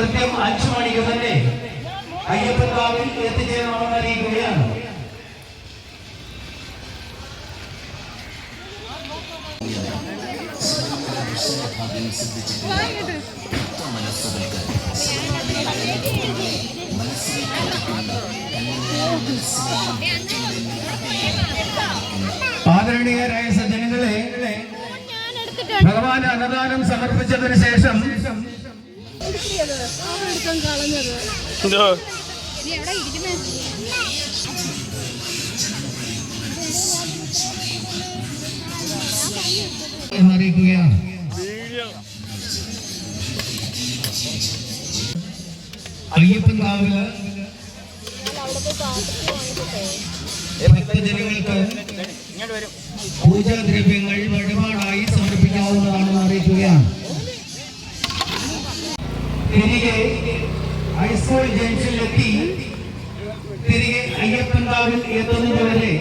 കൃത്യം അഞ്ചു മണിക്ക് തന്നെ അയ്യപ്പൻകാവിൽ എത്തിച്ചേരണമെന്ന് അറിയിക്കുകയാണ്. ആദരണീയരായ സജ്ജനങ്ങളെ ഭഗവാൻ അന്നദാനം സമർപ്പിച്ചതിന് ശേഷം എടുക്കാൻ കളഞ്ഞത് എന്തോ? നീ എവിടെ ഇരിക്കുന്നേ എന്നറിയിക്കുകയാണ് അയ്യപ്പൻകാവിൽ ഭക്തജനങ്ങൾക്ക് പൂജാദ്രവ്യങ്ങൾ തിരികെ ഹൈസ്കൂൾ ജംഗ്ഷനിലെത്തി. തിരികെ അയ്യപ്പൻകാവിൽ എത്തുന്നതുവരെ